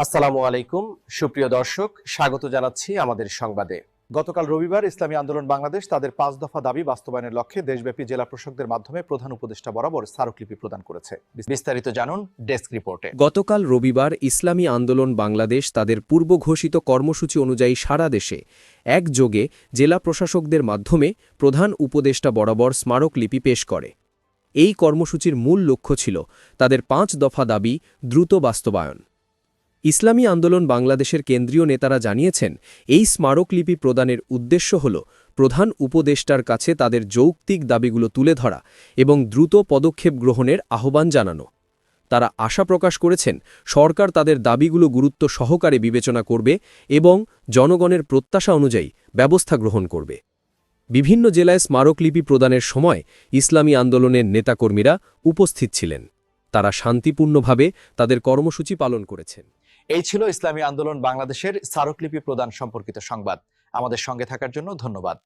আসসালামু আলাইকুম। সুপ্রিয় দর্শক, স্বাগত জানাচ্ছি আমাদের সংবাদে। গতকাল রবিবার ইসলামী আন্দোলন বাংলাদেশ তাদের পাঁচ দফা দাবি বাস্তবায়নের লক্ষ্যে দেশব্যাপী জেলা প্রশাসকদের মাধ্যমে প্রধান উপদেষ্টা বরাবর স্মারকলিপি প্রদান করেছে। বিস্তারিত জানুন ডেস্ক রিপোর্টে। গতকাল রবিবার ইসলামী আন্দোলন বাংলাদেশ তাদের পূর্ব ঘোষিত কর্মসূচি অনুযায়ী সারা দেশে একযোগে জেলা প্রশাসকদের মাধ্যমে প্রধান উপদেষ্টা বরাবর স্মারকলিপি পেশ করে। এই কর্মসূচির মূল লক্ষ্য ছিল তাদের পাঁচ দফা দাবি দ্রুত বাস্তবায়ন। ইসলামী আন্দোলন বাংলাদেশের কেন্দ্রীয় নেতারা জানিয়েছেন, এই স্মারকলিপি প্রদানের উদ্দেশ্য হল প্রধান উপদেষ্টার কাছে তাদের যৌক্তিক দাবিগুলো তুলে ধরা এবং দ্রুত পদক্ষেপ গ্রহণের আহ্বান জানানো। তারা আশা প্রকাশ করেছেন, সরকার তাদের দাবিগুলো গুরুত্ব সহকারে বিবেচনা করবে এবং জনগণের প্রত্যাশা অনুযায়ী ব্যবস্থা গ্রহণ করবে। বিভিন্ন জেলায় স্মারকলিপি প্রদানের সময় ইসলামী আন্দোলনের নেতাকর্মীরা উপস্থিত ছিলেন। তারা শান্তিপূর্ণভাবে তাদের কর্মসূচি পালন করেছেন। এই ছিল ইসলামী আন্দোলন বাংলাদেশের স্মারকলিপি প্রদান সম্পর্কিত সংবাদ। আমাদের সঙ্গে থাকার জন্য ধন্যবাদ।